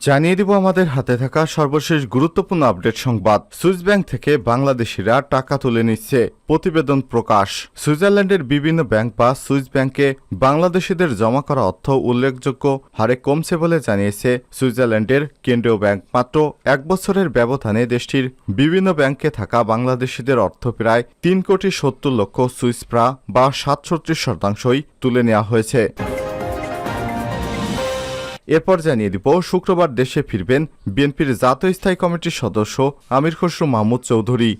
জানিয়ে দিব আমাদের হাতে থাকা সর্বশেষ গুরুত্বপূর্ণ আপডেট সংবাদ। সুইস ব্যাংক থেকে বাংলাদেশিরা টাকা তুলে নিচ্ছে। প্রতিবেদন প্রকাশ। সুইজারল্যান্ডের বিভিন্ন ব্যাংক বা সুইস ব্যাংকে বাংলাদেশিদের জমা করা অর্থ উল্লেখযোগ্য হারে কমছে বলে জানিয়েছে সুইজারল্যান্ডের কেন্দ্রীয় ব্যাংক। মাত্র এক বছরের ব্যবধানে দেশটির বিভিন্ন ব্যাংকে থাকা বাংলাদেশিদের অর্থ প্রায় তিন কোটি সত্তর লক্ষ সুইস প্রা বা সাতষট্টি শতাংশই তুলে নেওয়া হয়েছে। এরপর জানিয়ে দিব, শুক্রবার দেশে ফিরবেন বিএনপির জাতীয় স্থায়ী কমিটির সদস্য আমির খসরু মাহমুদ চৌধুরী।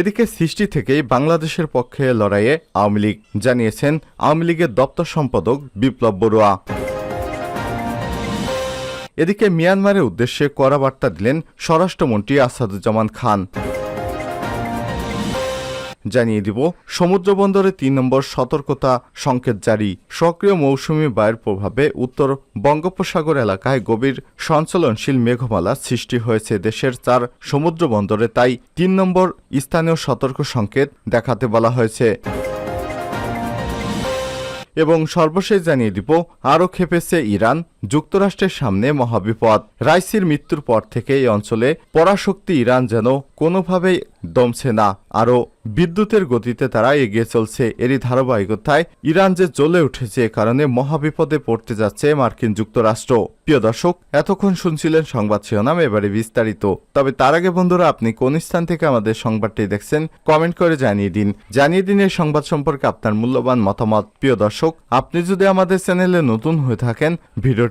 এদিকে সৃষ্টি থেকেই বাংলাদেশের পক্ষে লড়াইয়ে আওয়ামী লীগ, জানিয়েছেন আওয়ামী লীগের দপ্তর সম্পাদক বিপ্লব বড়ুয়া। এদিকে মিয়ানমারের উদ্দেশ্যে কড়া বার্তা দিলেন স্বরাষ্ট্রমন্ত্রী আসাদুজ্জামান খান। জানিয়ে দিব সমুদ্র বন্দরে তিন নম্বর সতর্কতা সংকেত জারি। সক্রিয় মৌসুমী বায়ুর প্রভাবে উত্তর বঙ্গোপসাগর এলাকায় গভীর সঞ্চলনশীল মেঘমালা সৃষ্টি হয়েছে দেশের চার সমুদ্র বন্দরে তাই তিন নম্বর স্থানীয় সতর্ক সংকেত দেখাতে বলা হয়েছে। এবং সর্বশেষ জানিয়ে দিব, আরও খেপেছে ইরান যুক্তরাষ্ট্রের সামনে মহাবিপদ। রাইসির মৃত্যুর পর থেকে এই অঞ্চলে পরাশক্তি ইরান যেন কোনোভাবেই দমছে না, আরও বিদ্যুতের গতিতে তারা এগিয়ে চলছে। এরই ধারাবাহিকতায় ইরান যে জ্বলে উঠেছে এ কারণে মহাবিপদে পড়তে যাচ্ছে মার্কিন যুক্তরাষ্ট্র। প্রিয় দর্শক, এতক্ষণ শুনছিলেন সংবাদ শিরোনাম, এবারে বিস্তারিত। তবে তার আগে বন্ধুরা, আপনি কোন স্থান থেকে আমাদের সংবাদটি দেখছেন কমেন্ট করে জানিয়ে দিন। জানিয়ে দিন এই সংবাদ সম্পর্কে আপনার মূল্যবান মতামত। প্রিয় দর্শক, আপনি যদি আমাদের চ্যানেলে নতুন হয়ে থাকেন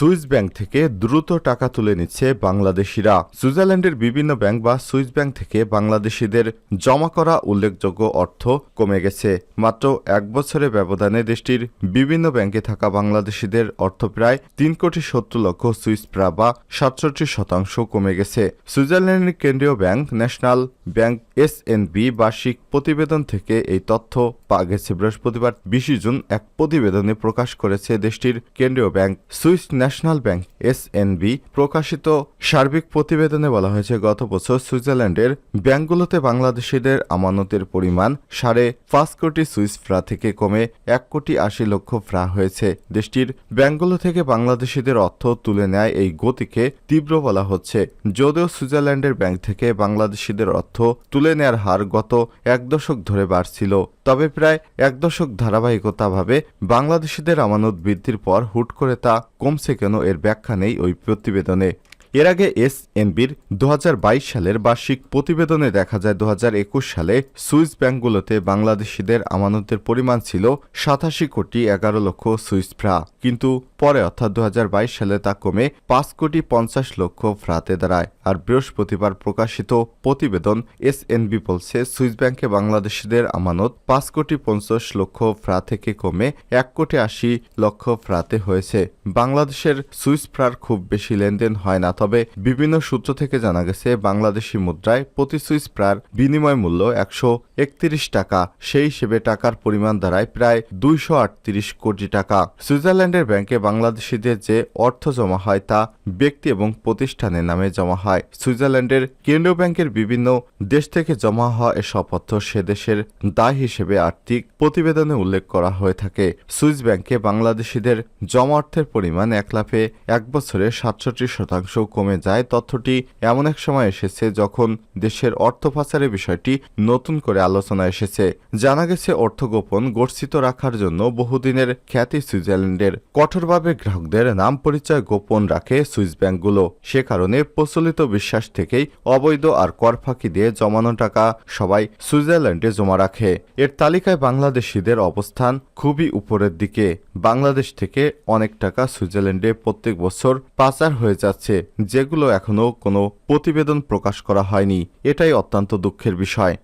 সুইস ব্যাংক থেকে দ্রুত টাকা তুলে নিচ্ছে বাংলাদেশিরা। সুইজারল্যান্ডের বিভিন্ন ব্যাংক বা সুইস ব্যাংক থেকে বাংলাদেশিদের জমা করা উল্লেখযোগ্য অর্থ কমে গেছে। মাত্র এক বছরের ব্যবধানে দেশটির বিভিন্ন ব্যাংকে থাকা বাংলাদেশিদের অর্থ প্রায় তিন কোটি সত্তর লক্ষ সুইস প্রা বা সাতষট্টি শতাংশ কমে গেছে। সুইজারল্যান্ডের কেন্দ্রীয় ব্যাংক ন্যাশনাল ব্যাংক এসএনবি বার্ষিক প্রতিবেদন থেকে এই তথ্য পাওয়া গেছে। বৃহস্পতিবার বিশে জুন এক প্রতিবেদনে প্রকাশ করেছে দেশটির কেন্দ্রীয় bank Swiss national bank SNB প্রকাশিত সার্বিক প্রতিবেদনে বলা হয়েছে, গত বছর সুইজারল্যান্ডের ব্যাংকগুলোতে বাংলাদেশিদের আমানতের পরিমাণ সাড়ে পাঁচ কোটি সুইস ফ্রা থেকে কমে এক কোটি আশি লক্ষ ফ্রা হয়েছে। দেশটির ব্যাংকগুলো থেকে বাংলাদেশিদের অর্থ তুলে নেয় এই গতিকে তীব্র বলা হচ্ছে। যদিও সুইজারল্যান্ডের ব্যাংক থেকে বাংলাদেশিদের অর্থ তুলে নেয়ার হার গত এক দশক ধরে বাড়ছিল, তবে প্রায় এক দশক ধারাবাহিকতাভাবে বাংলাদেশিদের আমানত বৃদ্ধির পর হুট করে তা কমছে কেন এর ব্যাখ্যা নেই ওই প্রতিবেদনে। এর আগে এস এনবির দুহাজার বাইশ সালের বার্ষিক প্রতিবেদনে দেখা যায় দুহাজার একুশ সালে সুইস ব্যাংকগুলোতে বাংলাদেশিদের আমানতের পরিমাণ ছিল সাতাশি কোটি এগারো লক্ষ সুইস ফ্রা। কিন্তু পরে অর্থাৎ দুহাজার বাইশ সালে তা কমে পাঁচ কোটি পঞ্চাশ লক্ষ ফ্রাতে দাঁড়ায়। আর বৃহস্পতিবার প্রকাশিত প্রতিবেদন এসএনবি বলছে, সুইস ব্যাংকে বাংলাদেশিদের আমানত পাঁচ কোটি পঞ্চাশ লক্ষ ফ্রা থেকে কমে এক কোটি আশি লক্ষ ফ্রাতে হয়েছে। বাংলাদেশের সুইস ফ্রার খুব বেশি লেনদেন হয় না, তবে বিভিন্ন সূত্র থেকে জানা গেছে, বাংলাদেশি মুদ্রায় প্রতি সুইস ফ্রার বিনিময় মূল্য একশো একত্রিশ টাকা। সেই হিসেবে টাকার পরিমাণ দাঁড়ায় প্রায় দুইশো আটত্রিশ কোটি টাকা। সুইজারল্যান্ডের ব্যাংকে বাংলাদেশিদের যে অর্থ জমা হয় তা ব্যক্তি এবং প্রতিষ্ঠানের নামে জমা হয়। সুইজারল্যান্ডের কেন্দ্রীয় ব্যাংকের বিভিন্ন দেশ থেকে জমা হওয়া এসব অর্থ সে দেশের দায় হিসেবে আর্থিক প্রতিবেদনে উল্লেখ করা হয়ে থাকে। সুইস ব্যাংকে বাংলাদেশিদের জমা অর্থের পরিমাণ এক লাফে এক বছরে সাতষট্টি শতাংশ কমে যায়। তথ্যটি এমন এক সময় এসেছে যখন দেশের অর্থ পাচারের বিষয়টি নতুন করে আলোচনা এসেছে। জানা গেছে, অর্থ গোপন গর্ষিত রাখার জন্য বহুদিনের খ্যাতি সুইজারল্যান্ডের কঠোরভাবে গ্রাহকদের নাম পরিচয় গোপন রাখে সুইস ব্যাংকগুলো। সে কারণে প্রচলিত বিশ্বাস থেকেই অবৈধ আর কর ফাঁকি দিয়ে জমানো টাকা সবাই সুইজারল্যান্ডে জমা রাখে। এর তালিকায় বাংলাদেশিদের অবস্থান খুবই উপরের দিকে। বাংলাদেশ থেকে অনেক টাকা সুইজারল্যান্ডে প্রত্যেক বছর পাচার হয়ে যাচ্ছে, যেগুলো এখনও কোনো প্রতিবেদন প্রকাশ করা হয়নি। এটাই অত্যন্ত দুঃখের বিষয়।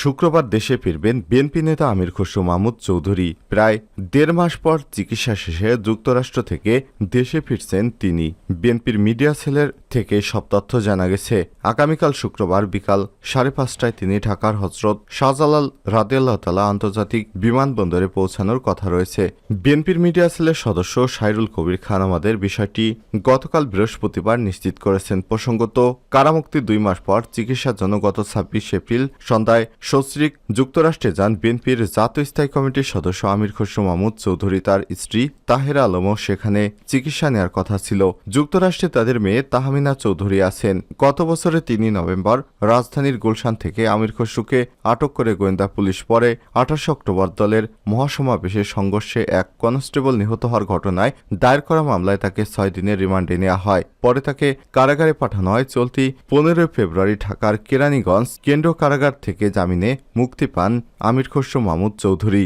শুক্রবার দেশে ফিরবেন বিএনপি নেতা আমির খসরু মাহমুদ চৌধুরী। প্রায় দেড় মাস পর চিকিৎসা শেষে যুক্তরাষ্ট্র থেকে দেশে ফিরছেন তিনি। বিএনপির মিডিয়া সেলের থেকে সব তথ্য জানা গেছে। আগামীকাল শুক্রবার বিকাল সাড়ে পাঁচটায় তিনি ঢাকার হজরত শাহজালাল রাদিয়াল্লাহ তালা আন্তর্জাতিক বিমানবন্দরে পৌঁছানোর কথা রয়েছে। বিএনপির মিডিয়া সেলের সদস্য সাইরুল কবির খান আমাদের বিষয়টি গতকাল বৃহস্পতিবার নিশ্চিত করেছেন। প্রসঙ্গত, কারামুক্তি দুই মাস পর চিকিৎসার জন্য গত ছাব্বিশ এপ্রিল সন্ধ্যায় সস্ত্রীক যুক্তরাষ্ট্রে যান বিএনপির জাতীয় স্থায়ী কমিটির সদস্য আমির খসরু মাহমুদ চৌধুরী, তার স্ত্রী তাহেরা আলমও সেখানে চিকিৎসা নেওয়ার কথা ছিল। যুক্তরাষ্ট্রে তাদের মেয়ে তাহমিনা চৌধুরী আছেন। গত বছরের তিন নভেম্বর রাজধানীর গুলশান থেকে আমির খসরুকে আটক করে গোয়েন্দা পুলিশ পরে আঠাশ অক্টোবর দলের মহাসমাবেশের সংঘর্ষে এক কনস্টেবল নিহত হওয়ার ঘটনায় দায়ের করা মামলায় তাকে ছয় দিনের রিমান্ডে নেওয়া হয়। পরে তাকে কারাগারে পাঠানো হয়। চলতি পনেরোই ফেব্রুয়ারি ঢাকার কেরানীগঞ্জ কেন্দ্র কারাগার থেকে জামিনে মুক্তি পান আমির খসরু মাহমুদ চৌধুরী।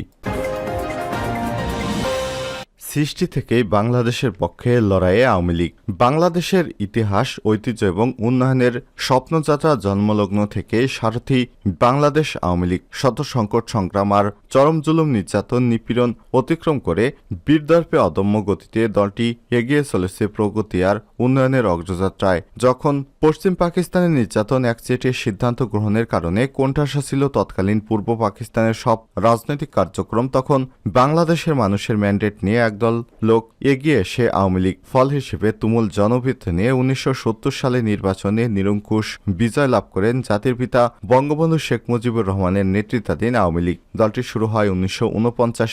সৃষ্টি থেকেই বাংলাদেশের পক্ষে লড়াইয়ে আওয়ামী লীগ। বাংলাদেশের ইতিহাস, ঐতিহ্য এবং উন্নয়নের স্বপ্নযাত্রা জন্মলগ্ন থেকে সারথি বাংলাদেশ আওয়ামী লীগ। শত সংকট সংগ্রাম আর চরম জুলুম নির্যাতন নিপীড়ন অতিক্রম করে বীরদর্পে অদম্য গতিতে দলটি এগিয়ে চলেছে প্রগতি আর উন্নয়নের অগ্রযাত্রায়। যখন পশ্চিম পাকিস্তানের নির্যাতন একচেটিয়া সিদ্ধান্ত গ্রহণের কারণে কোণঠাসা ছিল তৎকালীন পূর্ব পাকিস্তানের সব রাজনৈতিক কার্যক্রম, তখন বাংলাদেশের মানুষের ম্যান্ডেট নিয়ে একদল লোক এগিয়ে এসে আওয়ামী লীগ ফল হিসেবে তুমুল জনভিত্তি নিয়ে উনিশশো সত্তর সালে নির্বাচনে নিরঙ্কুশ বিজয় লাভ করেন জাতির পিতা বঙ্গবন্ধু শেখ মুজিবুর রহমানের নেতৃত্বাধীন আওয়ামী লীগ। দলটি শুরু হয় উনিশশো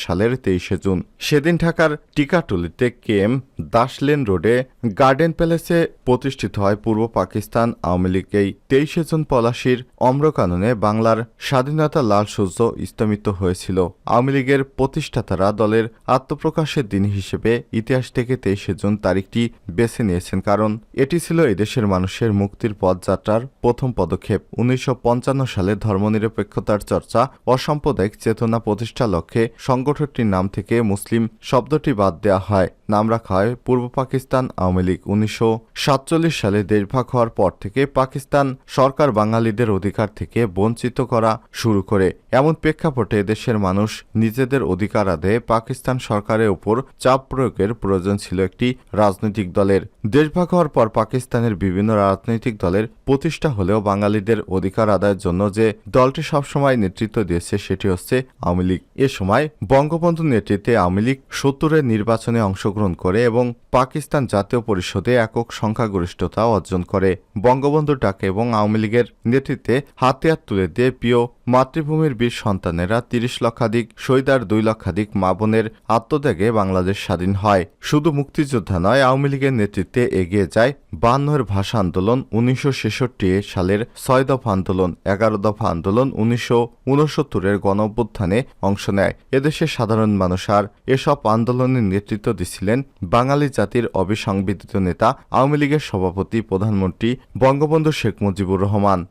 সালের তেইশে জুন। সেদিন ঢাকার টিকাটুলিতে কে এম দাসলেন রোডে গার্ডেন প্যালেসে প্রতিষ্ঠিত হয় পূর্ব পাকিস্তান আওয়ামী লীগ এই তেইশে জুন পলাশির অম্রকাননে বাংলার স্বাধীনতা লাল সূর্য স্তমিত হয়েছিল। আওয়ামী লীগের প্রতিষ্ঠাতারা দলের আত্মপ্রকাশের দিন হিসেবে ইতিহাস থেকে তেইশে জুন তারিখটি বেছে নিয়েছেন, কারণ এটি ছিল এদেশের মানুষের মুক্তির পথযাত্রার প্রথম পদক্ষেপ। উনিশশো পঞ্চান্ন সালে ধর্মনিরপেক্ষতার চর্চা অসাম্প্রদায়িক চেতনা প্রতিষ্ঠা লক্ষ্যে সংগঠনটির নাম থেকে মুসলিম শব্দটি বাদ দেওয়া হয়। নাম রাখা হয় পূর্ব পাকিস্তান আওয়ামী লীগ। উনিশশো সাতচল্লিশ সালে দেশভাগ হওয়ার পর থেকে পাকিস্তান সরকার বাঙালিদের অধিকার থেকে বঞ্চিত করা শুরু করে। এমন প্রেক্ষাপটে দেশের মানুষ নিজেদের অধিকার আদায়ে পাকিস্তান সরকারের উপর চাপ প্রয়োগের প্রয়োজন ছিল একটি রাজনৈতিক দলের। দেশভাগ হওয়ার পর পাকিস্তানের বিভিন্ন রাজনৈতিক দলের প্রতিষ্ঠা হলেও বাঙালিদের অধিকার আদায়ের জন্য যে দলটি সবসময় নেতৃত্ব দিয়েছে সেটি হচ্ছে আওয়ামী লীগ। এ সময় বঙ্গবন্ধু নেতৃত্বে আওয়ামী লীগ সত্তরের নির্বাচনে অংশগ্রহণ করে এবং পাকিস্তান জাতীয় পরিষদে একক সংখ্যাগরিষ্ঠতা অর্জন করে। বঙ্গবন্ধু ডাকে এবং আওয়ামী লীগের নেতৃত্বে হাতিয়ার তুলে দিয়ে প্রিয় মাতৃভূমির বীর সন্তানেরা তিরিশ লক্ষাধিক শহীদার দুই লক্ষাধিক মা বোনের আত্মত্যাগে বাংলাদেশ স্বাধীন হয়। শুধু মুক্তিযোদ্ধা নয়, আওয়ামী লীগের নেতৃত্বে এগিয়ে যায় বান্নয়ের ভাষা আন্দোলন উনিশশো ছেষট্টি সালের ছয় দফা আন্দোলন। এগারো দফা আন্দোলন উনিশশো উনসত্তরের গণঅভ্যুত্থানে অংশ নেয়। এদেশের সাধারণ মানুষ আর এসব আন্দোলনের নেতৃত্ব দিছিলেন বাঙালি জাতির অবিসংবিধিত নেতা, আওয়ামী লীগের সভাপতি, প্রধানমন্ত্রী বঙ্গবন্ধু শেখ মুজিবুর রহমান।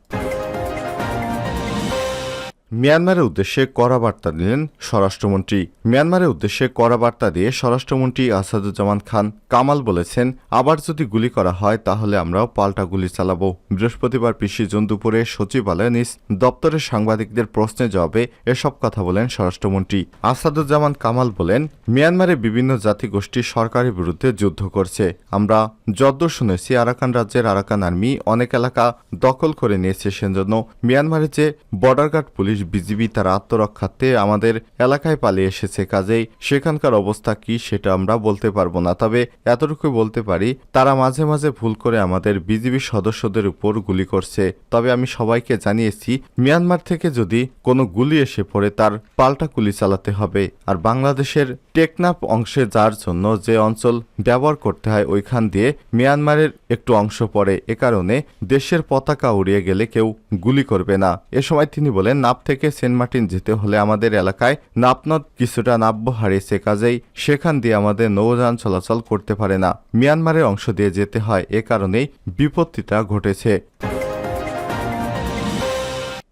মিয়ানমারের উদ্দেশ্যে কড়া বার্তা দিলেন স্বরাষ্ট্রমন্ত্রী। মিয়ানমারের উদ্দেশ্যে কড়া বার্তা দিয়ে স্বরাষ্ট্রমন্ত্রী আসাদুজ্জামান খান কামাল বলেছেন, আবার যদি গুলি করা হয়, তাহলে আমরাও পাল্টা গুলি চালাবো। বৃহস্পতিবার পিসি জুন দুপুরে সচিবালয়ে নিজ দপ্তরের সাংবাদিকদের প্রশ্নের জবাবে এসব কথা বলেন স্বরাষ্ট্রমন্ত্রী। আসাদুজ্জামান কামাল বলেন, মিয়ানমারে বিভিন্ন জাতিগোষ্ঠী সরকারের বিরুদ্ধে যুদ্ধ করছে। আমরা যদ্দূর শুনেছি, আরাকান রাজ্যের আরাকান আর্মি অনেক এলাকা দখল করে নিয়েছে। সেজন্য মিয়ানমারের যে বর্ডার গার্ড পুলিশ বিজিবি তার আত্মরক্ষার্থে আমাদের এলাকায় পালিয়ে এসেছে। কাজেই সেখানকার অবস্থা কি সেটা আমরা বলতে পারব না। তবে এতটুকু বলতে পারি, তারা মাঝে মাঝে ভুল করে আমাদের বিজিবি সদস্যদের উপর গুলি করছে। তবে আমি সবাইকে জানিয়েছি, মিয়ানমার থেকে যদি কোনো গুলি এসে পড়ে, তার পাল্টা গুলি চালাতে হবে। আর বাংলাদেশের টেকনাফ অংশে যার জন্য যে অঞ্চল ব্যবহার করতে হয়, ওইখান দিয়ে মিয়ানমারের একটু অংশ পড়ে। এ কারণে দেশের পতাকা উড়িয়ে গেলে কেউ গুলি করবে না। এ সময় তিনি বলেন, নাপ থেকে সেন্ট মার্টিন যেতে হলে আমাদের এলাকায় নাপনদ কিছুটা নাব্য হারিয়েছে কাজেই সেখান দিয়ে আমাদের নৌযান চলাচল করতে পারে না। মিয়ানমারের অংশ দিয়ে যেতে হয়, এ কারণেই বিপত্তিটা ঘটেছে।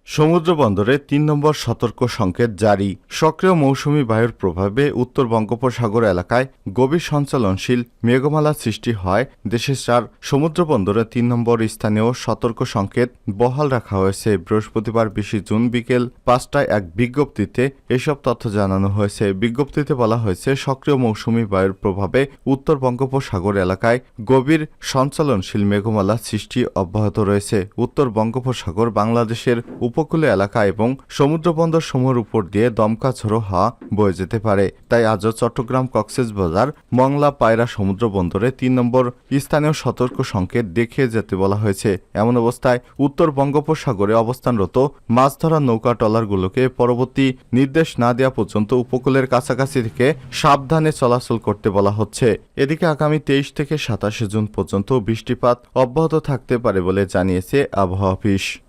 সমুদ্র বন্দরে তিন নম্বর সতর্ক সংকেত জারি। সক্রিয় মৌসুমি বায়ুর প্রভাবে উত্তর বঙ্গোপসাগর এলাকায় গভীর সঞ্চালনশীল মেঘমালা সৃষ্টি হয়। দেশের চার, সমুদ্র বন্দরে তিন নম্বর স্থানীয় সতর্ক সংকেত বহাল রাখা হয়েছে। বৃহস্পতিবার বিশে জুন বিকেল পাঁচটায় এক বিজ্ঞপ্তিতে এসব তথ্য জানানো হয়েছে। বিজ্ঞপ্তিতে বলা হয়েছে, সক্রিয় মৌসুমি বায়ুর প্রভাবে উত্তর বঙ্গোপসাগর এলাকায় গভীর সঞ্চালনশীল মেঘমালা সৃষ্টি অব্যাহত রয়েছে। উত্তর বঙ্গোপসাগর বাংলাদেশের উপকূলীয় এলাকা এবং সমুদ্রবন্দর সমূহের উপর দিয়ে দমকা ঝোড়ো হাওয়া বয়ে যেতে পারে। তাই আজও চট্টগ্রাম কক্সবাজার মংলা পায়রা সমুদ্র বন্দরে তিন নম্বর স্থানীয় সতর্ক সংকেত দেখিয়ে যেতে বলা হয়েছে। এমন অবস্থায় উত্তর বঙ্গোপসাগরে অবস্থানরত মাছ ধরা নৌকা ট্রলারগুলোকে পরবর্তী নির্দেশ না দেওয়া পর্যন্ত উপকূলের কাছাকাছি থেকে সাবধানে চলাচল করতে বলা হচ্ছে। এদিকে আগামী তেইশ থেকে সাতাশে জুন পর্যন্ত বৃষ্টিপাত অব্যাহত থাকতে পারে বলে জানিয়েছে আবহাওয়া অফিস।